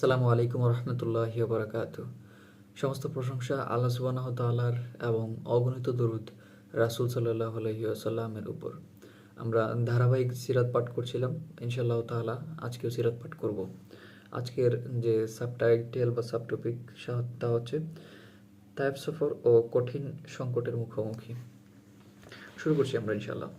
আসসালামু আলাইকুম রহমতুল্লাহ বারাকাত সমস্ত প্রশংসা আল্লাহ সুবাহ তাল্লার এবং অগণিত দরুদ রাসুল সাল্লাহ আলহিউসাল্লামের উপর। আমরা ধারাবাহিক সিরাত পাঠ করছিলাম ইনশাল্লাহ তাআলা আজকেও সিরাত পাঠ করব। আজকের যে সাবটাইটেল বা সাবটপিক তা হচ্ছে তাইব সফর ও কঠিন সংকটের মুখোমুখি। শুরু করছি আমরা, ইনশাআল্লাহ।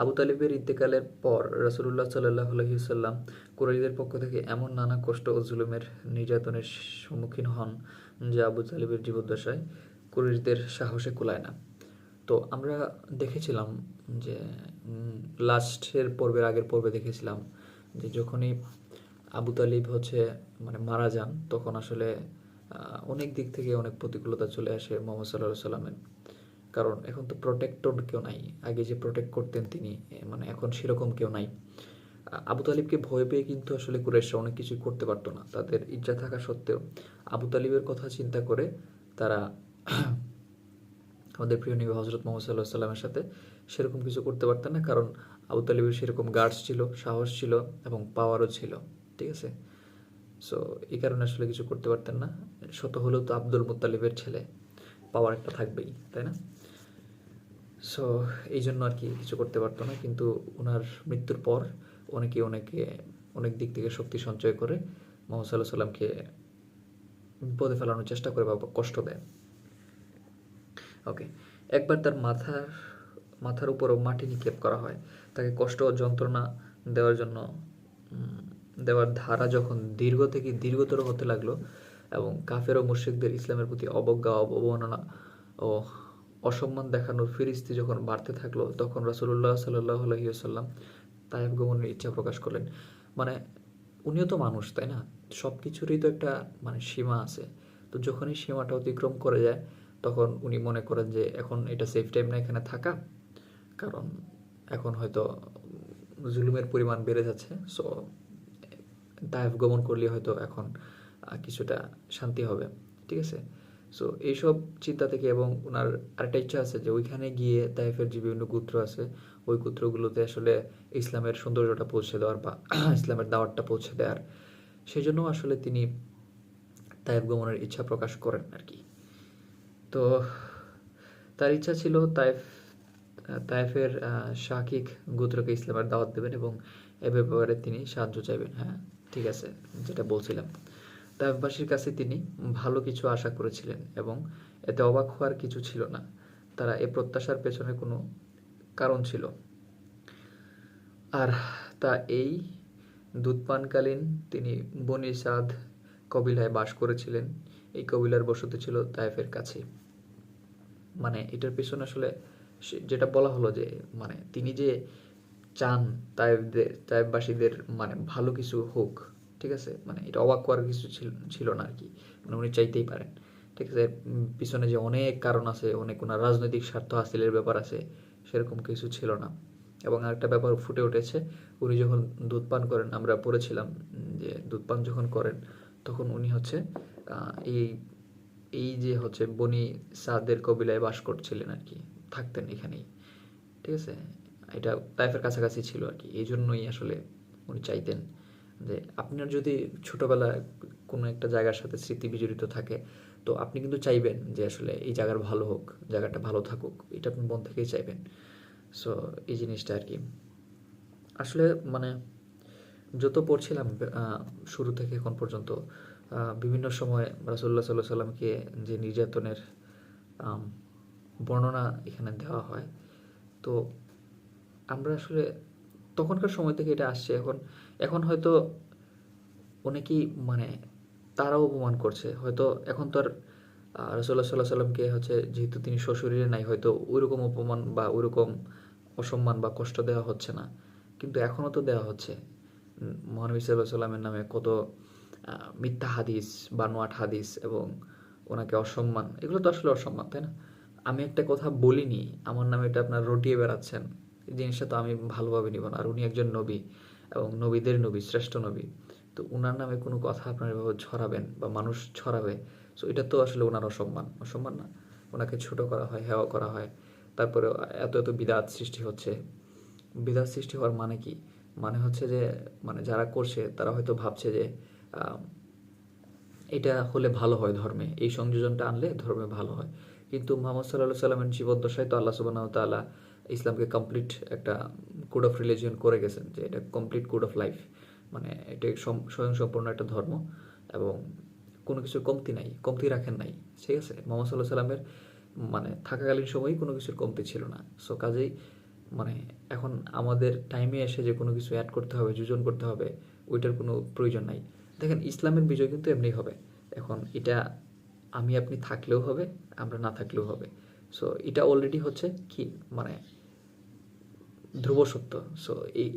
আবু তালিবের ইন্তেকালের পর রাসুলুল্লাহ সাল্লাহ আলহিসাল্লাম কুরাইদের পক্ষ থেকে এমন নানা কষ্ট ও জুলুমের নির্যাতনের সম্মুখীন হন যা আবু তালিবের জীবদ্দশায় কুরাইশদের সাহসে কুলায় না। তো আমরা দেখেছিলাম যে লাস্টের পর্বের আগের পর্বে দেখেছিলাম যে যখনই আবু তালিব হচ্ছে মানে মারা যান, তখন আসলে অনেক দিক থেকে অনেক প্রতিকূলতা চলে আসে মোহাম্মদ সাল্লাহ সাল্লামের কারণ এখন তো প্রোটেক্টর কেউ নাই। আগে যে প্রোটেক্ট করতেন তিনি মানে এখন সেরকম কেউ নাই। আবু তালিবকে ভয় পেয়ে কিন্তু আসলে কুরেশরা অনেক কিছুই করতে পারতো না। তাদের ইচ্ছা থাকা সত্ত্বেও আবু তালিবের কথা চিন্তা করে তারা আমাদের প্রিয় নবী হজরত মোহাম্মদ সাল্লাহ সাল্লামের সাথে সেরকম কিছু করতে পারতেন না, কারণ আবু তালিবের সেরকম গার্ডস ছিল, সাহস ছিল এবং পাওয়ারও ছিল, ঠিক আছে? সো এই কারণে আসলে কিছু করতে পারতেন না। শত হলেও তো আব্দুল মুতালিবের ছেলে পাওয়ার একটা থাকবেই, তাই না? সো এই জন্য আর কি কিছু করতে পারতো না, কিন্তু ওনার মৃত্যুর পর অনেকে অনেকে অনেক দিক থেকে শক্তি সঞ্চয় করে মোহাম্মদ সাল্লাহ সাল্লামকে বিপদে ফেলানোর চেষ্টা করে বা কষ্ট দেয়। ওকে একবার তার মাথার মাথার উপরও মাটি নিক্ষেপ করা হয়, তাকে কষ্ট ও যন্ত্রণা দেওয়ার জন্য দেওয়ার ধারা যখন দীর্ঘ থেকে দীর্ঘতর হতে লাগল এবং কাফের ও মুর্শিকদের ইসলামের প্রতি অবজ্ঞা, অবমাননা ও অসম্মান দেখানোর ফিরিস্তি যখন বাড়তে থাকল, তখন রাসুল্লাহ সাল্লাহ আলহিউসাল্লাম তাইফ গমনের ইচ্ছা প্রকাশ করলেন। মানে উনিও তো মানুষ, তাই না? সব কিছুরই তো একটা মানে সীমা আছে। তো যখনই সীমাটা অতিক্রম করে যায়, তখন উনি মনে করেন যে এখন এটা সেফ টাইম না এখানে থাকা। কারণ এখন হয়তো জুলুমের পরিমাণ বেড়ে যাচ্ছে। সো তাইফ গমন করলে হয়তো এখন কিছুটা শান্তি হবে। ঠিক আছে? সো এইসব চিন্তা থেকে এবং ওনার আরেকটা ইচ্ছা আছে যে ওইখানে গিয়ে তাইফের যে বিভিন্ন গুত্র আছে, ওই গুত্রগুলোতে আসলে ইসলামের সৌন্দর্যটা পৌঁছে দেওয়ার বা ইসলামের দাওয়াতটা পৌঁছে দেওয়ার সেই জন্য আসলে তিনি তাইফ গমনের ইচ্ছা প্রকাশ করেন আর কি তো তার ইচ্ছা ছিল তাইফ, তাইফের শাকিক গোত্রকে ইসলামের দাওয়াত দেবেন এবং এ ব্যাপারে তিনি সাহায্য চাইবেন। হ্যাঁ ঠিক আছে, যেটা বলছিলাম। তাইফবাসীর কাছে তিনি ভালো কিছু আশা করেছিলেন এবং এতে অবাক হওয়ার কিছু ছিল না। তারা এ প্রত্যাশার পেছনে কোনো কারণ ছিল। আর তা এই দুধপানকালীন তিনি বনি সাদ কবিলায় বাস করেছিলেন। এই কবিলার বসতি ছিল তাইফের কাছে। মানে এটার পেছনে আসলে যেটা বলা হলো যে মানে তিনি যে চান তাইফদের তাইফবাসীদের মানে ভালো কিছু হোক ঠিক আছে? মানে এটা অবাক করার কিছু ছিল না আর কি মানে উনি চাইতেই পারেন। ঠিক আছে? পিছনে যে অনেক কারণ আছে, অনেক ওনার রাজনৈতিক স্বার্থ হাসিলের ব্যাপার আছে, সেরকম কিছু ছিল না। এবং আরেকটা ব্যাপার ফুটে উঠেছে, উনি যখন দুধ পান করেন, আমরা পড়েছিলাম যে দুধ পান যখন করেন, তখন উনি হচ্ছে এই এই যে হচ্ছে বনি সাদের কবিলায় বাস করছিলেন আর কি থাকতেন এখানেই। ঠিক আছে? এটা তাইফের কাছাকাছি ছিল আর কি এই জন্যই আসলে উনি চাইতেন যে আপনার যদি ছোটোবেলায় কোনো একটা জায়গার সাথে স্মৃতি বিজড়িত থাকে, তো আপনি কিন্তু চাইবেন যে আসলে এই জায়গার ভালো হোক, জায়গাটা ভালো থাকুক, এটা আপনি মন থেকেই চাইবেন। সো এই জিনিসটা আর কি। আসলে মানে যত পড়ছিলাম শুরু থেকে এখন পর্যন্ত বিভিন্ন সময় রাসুল্লাহ সাল্লাহ সাল্লামকে যে নির্যাতনের বর্ণনা এখানে দেওয়া হয়, তো আমরা আসলে তখনকার সময় থেকে এটা আসছে এখন। এখন হয়তো অনেকেই মানে তারাও অপমান করছে। হয়তো এখন তো আর রসল্লা সাল্লাহ সাল্লামকে হচ্ছে যেহেতু তিনি শ্বশুরিরে নাই, হয়তো ওইরকম অপমান বা ওইরকম অসম্মান বা কষ্ট দেওয়া হচ্ছে না। কিন্তু এখনও তো দেওয়া হচ্ছে। মহানবী সাল্লাহ সাল্লামের নামে কত মিথ্যা হাদিস, বানোয়াট হাদিস এবং ওনাকে অসম্মান, এগুলো তো আসলে অসম্মান, তাই না? আমি একটা কথা বলিনি, আমার নামে এটা আপনার রটিয়ে বেড়াচ্ছেন। জিনিসটা তো আমি ভালোভাবে নিব না। আর উনি একজন নবী এবং নবীদের নবী, শ্রেষ্ঠ নবী। তো উনার নামে কোনো কথা আপনার এভাবে ছড়াবেন বা মানুষ ছড়াবে সো এটা তো আসলে ওনার অসম্মান। অসম্মান না। ওনাকে ছোট করা হয়, হেওয়া করা হয়। তারপরে এত এত বিদাত সৃষ্টি হচ্ছে। বিদাত সৃষ্টি হওয়ার মানে কি? মানে হচ্ছে যে মানে যারা করছে, তারা হয়তো ভাবছে যে এটা হলে ভালো হয় ধর্মে। এই সংযোজনটা আনলে ধর্মে ভালো হয়। কিন্তু মোহাম্মদ সাল্লাহ সাল্লামের জীবদ্দশায় তো আল্লাহ সুবাহ তাআলা ইসলামকে কমপ্লিট একটা কোড অফ রিলিজিয়ন করে গেছেন যে এটা কমপ্লিট কোড অফ লাইফ মানে এটা সম- স্বয়ং সম্পূর্ণ একটা ধর্ম এবং কোনো কিছুর কমতি নাই, কমতি রাখেন নাই, ঠিক আছে? মোহাম্মদ সাল্লাহ সাল্লামের মানে থাকাকালীন সময়ই কোনো কিছুর কমতি ছিল না। সো কাজেই মানে এখন আমাদের টাইমে এসে যে কোনো কিছু অ্যাড করতে হবে, যোজন করতে হবে, ওইটার কোনো প্রয়োজন নাই। দেখেন, ইসলামের বিজয় কিন্তু এমনি হবে। এখন এটা আমি আপনি থাকলেও হবে, আমরা না থাকলেও হবে। সো এটা অলরেডি হচ্ছে কি মানে ধ্রুব সত্য। সো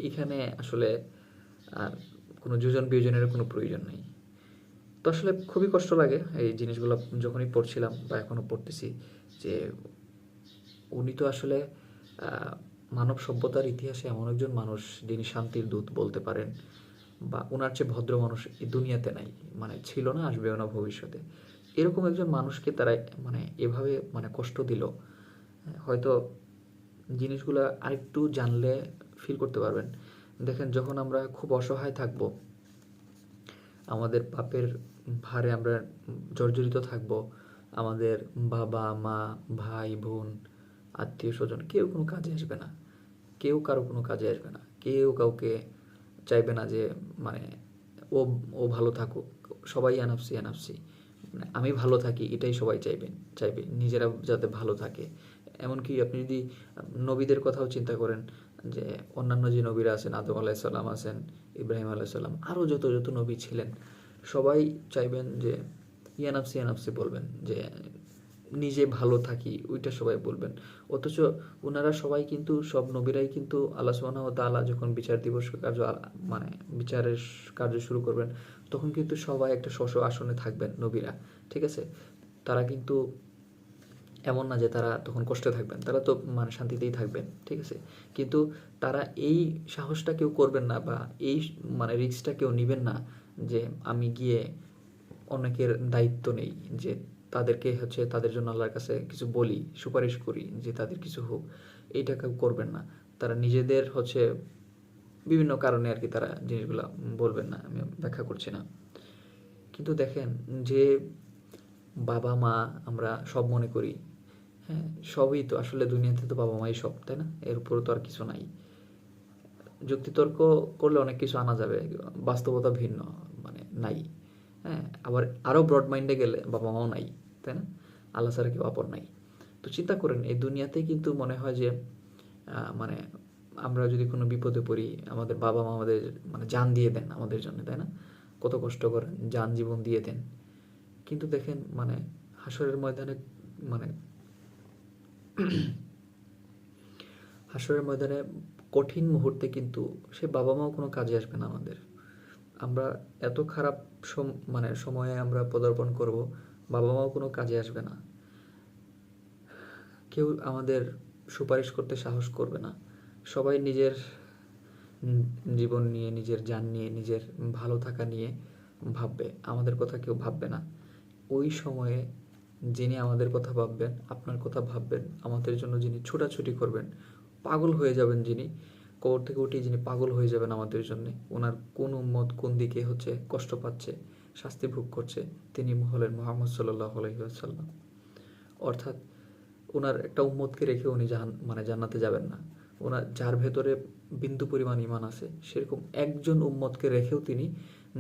এখানে আসলে আর কোনো যোজন বিয়োজনের কোনো প্রয়োজন নেই। তো আসলে খুবই কষ্ট লাগে এই জিনিসগুলো যখনই পড়ছিলাম বা এখনও পড়তেছি যে উনি তো আসলে মানব সভ্যতার ইতিহাসে এমন একজন মানুষ যিনি শান্তির দূত বলতে পারেন বা ওনার চেয়ে ভদ্র মানুষ এই দুনিয়াতে নাই। মানে ছিল না, আসবেও না ভবিষ্যতে। এরকম একজন মানুষকে তারা মানে এভাবে মানে কষ্ট দিল, হয়তো জিনিসগুলো আরেকটু জানলে ফিল করতে পারবেন। দেখেন, যখন আমরা খুব অসহায় থাকব, আমাদের পাপের ভারে আমরা জর্জরিত থাকব, আমাদের বাবা, মা, ভাই, বোন, আত্মীয় স্বজন, কেউ কোনো কাজে আসবে না। কেউ কারও কোনো কাজে আসবে না। কেউ কাউকে চাইবে না যে মানে ও ও ভালো থাকুক। সবাই এনাফসি মানে আমি ভালো থাকি, এটাই সবাই চাইবেন চাইবে, নিজেরা যাতে ভালো থাকে। এমনকি আপনি যদি, নবীদের কথাও চিন্তা করেন, যে অন্যান্য যে নবীরা আছেন, আদম আলাইসাল্লাম আছেন, ইব্রাহিম আলাইসাল্লাম আরও যত যত নবী ছিলেন, সবাই চাইবেন যে ইয়ানাফসি ইয়ানাফসি বলবেন, যে নিজে ভালো থাকি, ওইটা সবাই বলবেন। অথচ ওনারা সবাই কিন্তু, সব নবীরাই কিন্তু আল্লাহ সুবহানাহু ওয়া তাআলা যখন বিচার দিবস কার্য মানে বিচারের কার্য শুরু করবেন তখন কিন্তু সবাই একটা স্ব আসনে থাকবেন নবীরা, ঠিক আছে? তারা কিন্তু এমন না যে তারা তখন কষ্টে থাকবেন, তারা তো মানে শান্তিতেই থাকবেন, ঠিক আছে? কিন্তু তারা এই সাহসটা কেউ করবেন না বা এই মানে রিস্কটা কেউ নেবেন না যে আমি গিয়ে অনেকের দায়িত্ব নেই, যে তাদেরকে হচ্ছে তাদের জন্য আল্লাহর কাছে কিছু বলি, সুপারিশ করি, যে তাদের কিছু হোক, এইটা কেউ করবেন না। তারা নিজেদের হচ্ছে বিভিন্ন কারণে আর কি তারা জিনিসগুলো বলবেন না, আমি ব্যাখ্যা করছি না। কিন্তু দেখেন যে বাবা মা আমরা সব মনে করি হ্যাঁ সবই তো আসলে দুনিয়াতে তো বাবা মাই সব, তাই না? এর উপরে তো আর কিছু নাই। যুক্তিতর্ক করলে অনেক কিছু আনা যাবে, বাস্তবতা ভিন্ন মানে নাই। হ্যাঁ আবার আরও ব্রড মাইন্ডে গেলে বাবা মাও নাই, তাই না? আল্লাহ ছাড়া কেউ অপর নাই। তো চিন্তা করেন, এই দুনিয়াতেই কিন্তু মনে হয় যে মানে আমরা যদি কোনো বিপদে পড়ি, আমাদের বাবা মা আমাদের মানে জান দিয়ে দেন আমাদের জন্য, তাই না? কত কষ্ট করেন যান জীবন দিয়ে দেন। কিন্তু দেখেন মানে হাসরের ময়দানে মানে হাসরের ময়দানে কঠিন মুহূর্তে কিন্তু সে বাবা মাও কোনো কাজে আসবে না আমাদের। আমরা এত খারাপ মানে সময়ে আমরা পদার্পণ করব, বাবা মাও কোনো কাজে আসবে না। কেউ আমাদের সুপারিশ করতে সাহস করবে না। সবাই নিজের জীবন নিয়ে, নিজের যান নিয়ে, নিজের ভালো থাকা নিয়ে ভাববে। আমাদের কথা কেউ ভাববে না। ওই সময়ে যিনি আমাদের কথা ভাববেন, আপনার কথা ভাববেন, আমাদের জন্য যিনি ছোটাছুটি করবেন, পাগল হয়ে যাবেন যিনি, কবর থেকে উঠে যিনি পাগল হয়ে যাবেন আমাদের জন্য, ওনার কোন উম্মত কোন দিকে হচ্ছে, কষ্ট পাচ্ছে, শাস্তি ভোগ করছে, তিনি হলেন মোহাম্মদ সাল্লাহ আলহিহাসাল্লাম অর্থাৎ ওনার একটা উম্মতকে রেখে উনি জাহান মানে জান্নাতে যাবেন না। ওনার যার ভেতরে বিন্দু পরিমাণ ইমান আছে, সেরকম একজন উম্মতকে রেখেও তিনি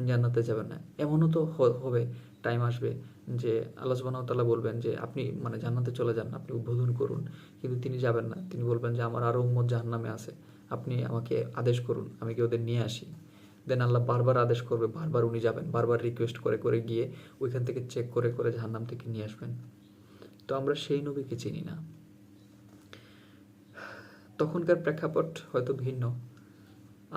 জান্নাতে যাবেন না। এমনও তো হবে টাইম আসবে যে আল্লাহ ওয়া বলবেন যে আপনি মানে জান্নাতে চলে যান, আপনি উদ্বোধন করুন। কিন্তু তিনি যাবেন না। তিনি বলবেন যে আমার আরও উম্মত জাহান্নামে আছে, আপনি আমাকে আদেশ করুন, আমি কি ওদের নিয়ে আসি। দেন আল্লাহ বারবার আদেশ করবে, বারবার উনি যাবেন, বারবার রিকোয়েস্ট করে করে গিয়ে ওইখান থেকে চেক করে করে জাহান্নাম থেকে নিয়ে আসবেন। তো আমরা সেই নবীকে চিনি না। তখনকার প্রেক্ষাপট হয়তো ভিন্ন।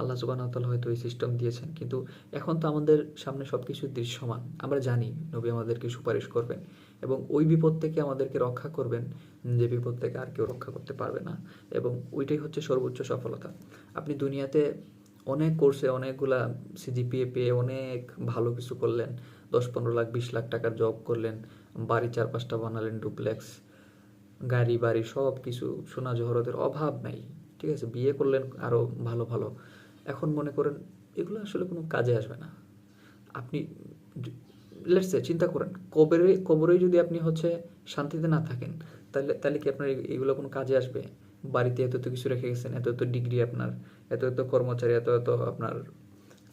আল্লাহ সুবাহ হয়তো এই সিস্টেম দিয়েছেন, কিন্তু এখন তো আমাদের সামনে সব কিছু দৃশ্যমান। আমরা জানি নবী আমাদেরকে সুপারিশ করবেন এবং ওই বিপদ থেকে আমাদেরকে রক্ষা করবেন, যে বিপদ থেকে আর কেউ রক্ষা করতে পারবে না। এবং ওইটাই হচ্ছে সর্বোচ্চ সফলতা। আপনি দুনিয়াতে অনেক কোর্সে অনেকগুলা সিজিপিএ পেয়ে অনেক ভালো কিছু করলেন। দশ পনেরো লাখ, বিশ লাখ টাকার জব করলেন, বাড়ি চার পাঁচটা বানালেন ডুপ্লেক্স গাড়ি, বাড়ি সব কিছু সোনা জহরতের অভাব নাই, ঠিক আছে? বিয়ে করলেন আরও ভালো ভালো। এখন মনে করেন এগুলো আসলে কোনো কাজে আসবে না। আপনি লেটসে চিন্তা করেন, কবরে কবরে যদি আপনি হচ্ছে শান্তিতে না থাকেন, তাহলে তাহলে কি আপনার এগুলো কোনো কাজে আসবে? বাড়িতে এত এত কিছু রেখে গেছেন, এত এত ডিগ্রি আপনার, এত এত কর্মচারী, এত এত আপনার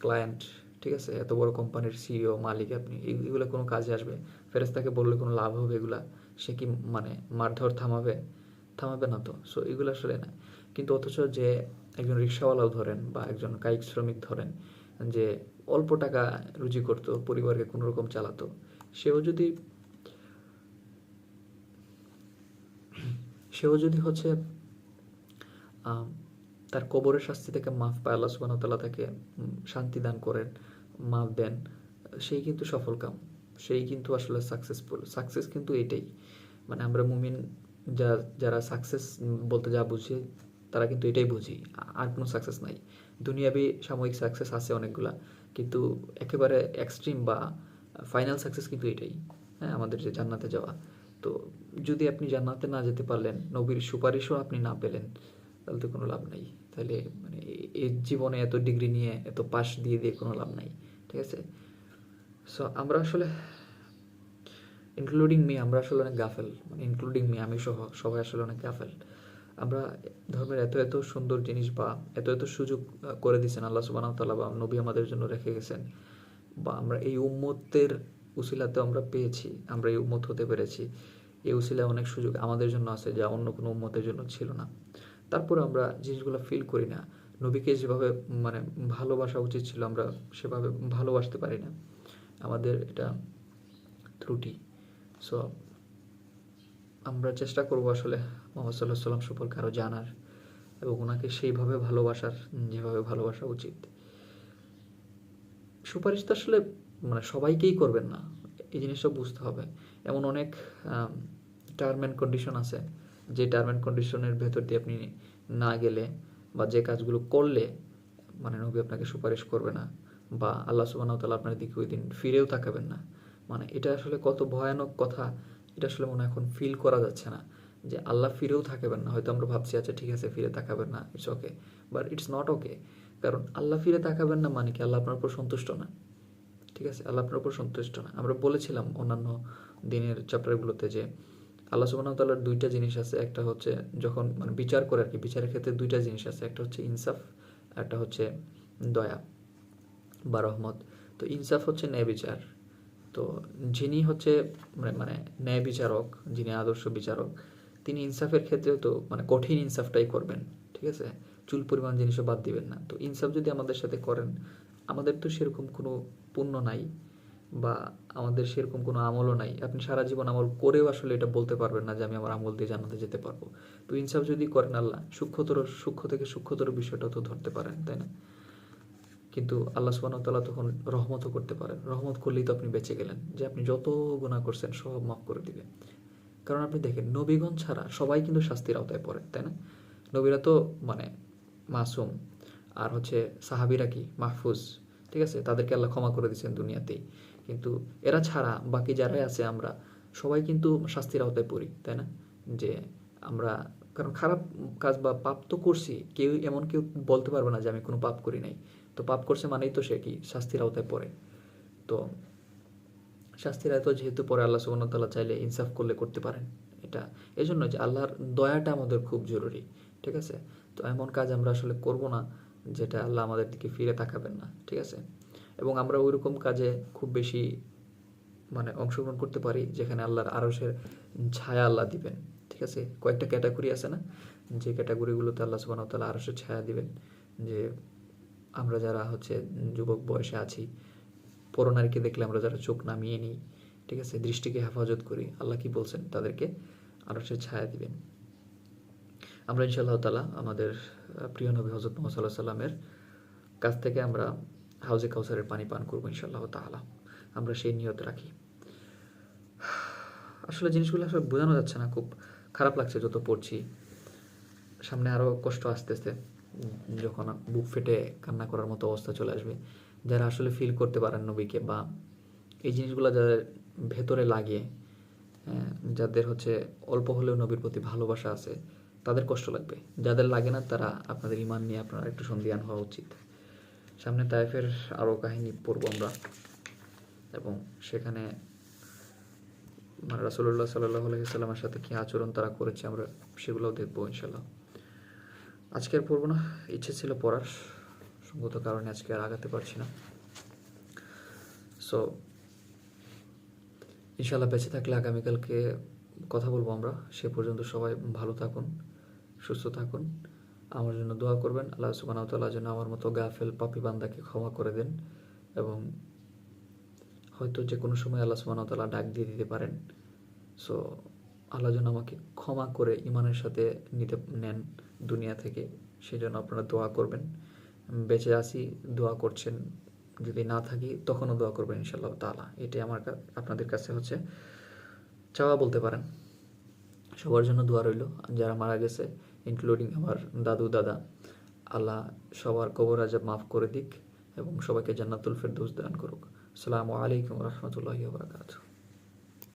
ক্লায়েন্ট ঠিক আছে? এত বড় কোম্পানির সিইও মালিক আপনি এগুলো কোনো কাজে আসবে। ফেরেস্তাকে বললে কোনো লাভ হবে এগুলা? সে কি মানে মারধর থামাবে? থামাবে না তো। সো এগুলো আসলে না। কিন্তু অথচ যে একজন রিক্সাওয়ালাও ধরেন বা একজন কায়িক শ্রমিক ধরেন যে অল্প টাকা রুজি করতো, পরিবারকে কোনো রকম চালাতো, সেও যদি সেও যদি হচ্ছে তার কবরের শাস্তি থেকে মাফ পায়, আল্লাহ সুবাহ তাল্লাহ তাকে শান্তি দান করেন, মাফ দেন, সেই কিন্তু সফল কাম। সেই কিন্তু আসলে সাকসেসফুল সাকসেস কিন্তু এটাই। মানে আমরা মুমিন যা যারা সাকসেস বলতে যা বুঝি, তারা কিন্তু এটাই বুঝি, আর কোনো সাকসেস নাই। দুনিয়াবি সাময়িক সাকসেস আছে অনেকগুলা, কিন্তু একেবারে এক্সট্রিম বা ফাইনাল সাকসেস কিন্তু এটাই হ্যাঁ আমাদের যে জান্নাতে যাওয়া। তো যদি আপনি জান্নাতে না যেতে পারলেন, নবীর সুপারিশও আপনি না পেলেন, তাহলে তো কোনো লাভ নাই। তাহলে মানে এই জীবনে এত ডিগ্রি নিয়ে, এত পাশ দিয়ে দিয়ে কোনো লাভ নাই, ঠিক আছে? সো আমরা আসলে ইনক্লুডিং মি আমরা আসলে অনেক গাফেল মানে ইনক্লুডিং মি আমি সহ, সবাই আসলে অনেক গাফেল। আমরা ধর্মের এত এত সুন্দর জিনিস বা এত এত সুযোগ করে দিয়েছেন, আল্লাহ সুবাহ তাল্লাহ বা নবী আমাদের জন্য রেখে গেছেন, বা আমরা এই উম্মতের উসিলাতে আমরা পেয়েছি, আমরা এই উম্মত হতে পেরেছি। এই উসিলায় অনেক সুযোগ আমাদের জন্য আছে যা অন্য কোনো উম্মতের জন্য ছিল না। তারপরে আমরা জিনিসগুলো ফিল করি না। নবীকে যেভাবে মানে ভালোবাসা উচিত ছিল, আমরা সেভাবে ভালোবাসতে পারি না। আমাদের এটা ত্রুটি। সো আমরা চেষ্টা করব আসলে মোহাম্মদ সাল্লাহ সাল্লাম সম্পর্কে আরও জানার এবং ওনাকে সেইভাবে ভালোবাসার, যেভাবে ভালোবাসা উচিত। সুপারিশ তো আসলে মানে সবাইকেই করবেন না, এই জিনিসটা বুঝতে হবে। এমন অনেক টার্ম অ্যান্ড কন্ডিশন আছে, যে টার্ম অ্যান্ড কন্ডিশনের ভেতর দিয়ে আপনি না গেলে বা যে কাজগুলো করলে মানে নবী আপনাকে সুপারিশ করবে না বা আল্লাহ সুবাহ তালা আপনার দিকে ওই দিন ফিরেও তাকাবেন না। মানে এটা আসলে কত ভয়ানক কথা, এটা আসলে মনে এখন ফিল করা যাচ্ছে না। যে আল্লাহ ফিরেও থাকবেন না, হয়তো আমরা ভাবছি আচ্ছা ঠিক আছে, ফিরে তাকাবেন না it's okay but it's not okay কারণ আল্লাহ ফিরে তাকাবেন না মানে কি? আল্লাহ আপনার উপর সন্তুষ্ট না। ঠিক আছে? আল্লাহ আপনার উপর সন্তুষ্ট না। আমরা বলেছিলাম অন্যান্য দিনের চ্যাপ্টারগুলোতে যে আল্লাহ সুবাহ তাল্লার দুইটা জিনিস আছে, একটা হচ্ছে যখন মানে বিচার করে আর কি, বিচারের ক্ষেত্রে দুইটা জিনিস আছে, একটা হচ্ছে ইনসাফ, একটা হচ্ছে দয়া বা রহমত। তো ইনসাফ হচ্ছে ন্যায় বিচার। তো যিনি হচ্ছে মানে মানে ন্যায় বিচারক, যিনি আদর্শ বিচারক, তিনি ইনসাফের ক্ষেত্রেও তো মানে কঠিন ইনসাফটাই করবেন, ঠিক আছে? চুল পরিমাণ জিনিসও বাদ দিবেন না। তো ইনসাফ যদি আমাদের সাথে করেন, আমাদের তো সেরকম কোনো পুণ্য নাই বা আমাদের সেরকম কোনো আমলও নাই। আপনি সারা জীবন আমল করেও আসলে এটা বলতে পারবেন না যে আমি আমার আমল দিয়ে জানাতে যেতে পারব। তো ইনসাফ যদি করেন আল্লাহ, সূক্ষ্মতর, সূক্ষ্ম থেকে সূক্ষ্মতর বিষয়টা তো ধরতে পারেন, তাই না? কিন্তু আল্লাহ সুবাহ তাল্লাহ তখন রহমতও করতে পারেন। রহমত করলেই তো আপনি বেঁচে গেলেন যে আপনি যত গুণা করছেন সব মাফ করে দিবে কারণ আপনি দেখেন, নবীগণ ছাড়া সবাই কিন্তু শাস্তির আওতায় পড়ে, তাই না? নবীরা তো মানে মাসুম, আর হচ্ছে সাহাবিরা কি? মাহফুজ, ঠিক আছে? তাদেরকে আল্লাহ ক্ষমা করে দিচ্ছেন দুনিয়াতেই। কিন্তু এরা ছাড়া বাকি যারাই আছে আমরা, সবাই কিন্তু শাস্তির আওতায় পড়ি, তাই না? যে আমরা, কারণ খারাপ কাজ বা পাপ তো করছি, কেউ এমন কেউ বলতে পারবে না যে আমি কোনো পাপ করি নাই। তো পাপ করছে মানেই তো সে কি? শাস্তির আওতায় পড়ে। তো শাস্তির আয়ত যেহেতু পরে আল্লাহ সুবর্ণতাল্লাহ চাইলে ইনসাফ করলে করতে পারেন। এটা এই জন্য যে আল্লাহর দয়াটা আমাদের খুব জরুরি, ঠিক আছে? তো এমন কাজ আমরা আসলে করব না যেটা আল্লাহ আমাদের দিকে ফিরে তাকাবেন না, ঠিক আছে? এবং আমরা ওইরকম কাজে খুব বেশি মানে অংশগ্রহণ করতে পারি যেখানে আল্লাহর আরসের ছায়া আল্লাহ দিবেন, ঠিক আছে? কয়েকটা ক্যাটাগরি আছে না? যে ক্যাটাগরিগুলোতে আল্লাহ সুবাহ তাল্লাহ আরসের ছায়া দিবেন, যে আমরা যারা হচ্ছে যুবক বয়সে আছি পরনারীকে দেখলে আমরা যারা চোখ নামিয়ে নিই ঠিক আছে দৃষ্টিকে হেফাজত করি আল্লাহ কি বলছেন? তাদেরকে আরও সে ছায়া দিবেন। আমরা ইনশাআল্লাহ তালা আমাদের প্রিয় নবী হজরত মোহাম্মদ সাল্লামের কাছ থেকে আমরা হাউজে কাউসারের পানি পান করব ইনশাআল্লাহ তাআলা। আমরা সেই নিয়ত রাখি। আসলে জিনিসগুলো আসলে বোঝানো যাচ্ছে না খুব খারাপ লাগছে যত পড়ছি। সামনে আরও কষ্ট আসতে আসতে উম, যখন বুক ফেটে কান্না করার মতো অবস্থা চলে আসবে যারা আসলে ফিল করতে পারেন নবীকে বা এই জিনিসগুলো যাদের ভেতরে লাগে হ্যাঁ, যাদের হচ্ছে অল্প হলেও নবীর প্রতি ভালোবাসা আছে তাদের কষ্ট লাগবে। যাদের লাগে না তারা আপনাদের ইমান নিয়ে আপনারা একটু সন্দিহান হওয়া উচিত। সামনে তাইফের আরও কাহিনী পড়ব আমরা। এবং সেখানে মানে রাসুল্লাহ সাল্লাহ আলহিসাল্লামের সাথে কী আচরণ তারা করেছে আমরা সেগুলোও দেখব ইনশাল্লাহ আজকে আর পড়ব না, ইচ্ছে ছিল পড়ার। সঙ্গত কারণে আজকে আর আগাতে পারছি না। সো ইনশাল্লাহ বেঁচে থাকলে আগামীকালকে কথা বলব আমরা। সে পর্যন্ত সবাই ভালো থাকুন, সুস্থ থাকুন। আমার জন্য দোয়া করবেন। আল্লাহ সুবাহ তাল্লাহ যেন আমার মতো গাফেল পাপি বান্দাকে ক্ষমা করে দেন এবং হয়তো যে কোনো সময় আল্লাহ সুবাহ তাল্লাহ ডাক দিয়ে দিতে পারেন। সো আল্লাহ যেন আমাকে ক্ষমা করে ইমানের সাথে নিতে নেন। দুনিয়া থেকে সেই জন্য আপনারা দোয়া করবেন। বেঁচে আছি, দোয়া করছেন। যদি না থাকি, তখনও দোয়া করবেন ইনশাল্লাহ তালা এটাই আমার আপনাদের কাছে হচ্ছে চাওয়া বলতে পারেন। সবার জন্য দোয়া রইল। যারা মারা গেছে ইনক্লুডিং আমার দাদু, দাদা, আল্লাহ সবার কবর আজাব মাফ করে দিক এবং সবাইকে জান্নাতুল ফেরদৌস দান করুক। আসসালামু আলাইকুম রহমতুল্লাহি বারকাতুহ।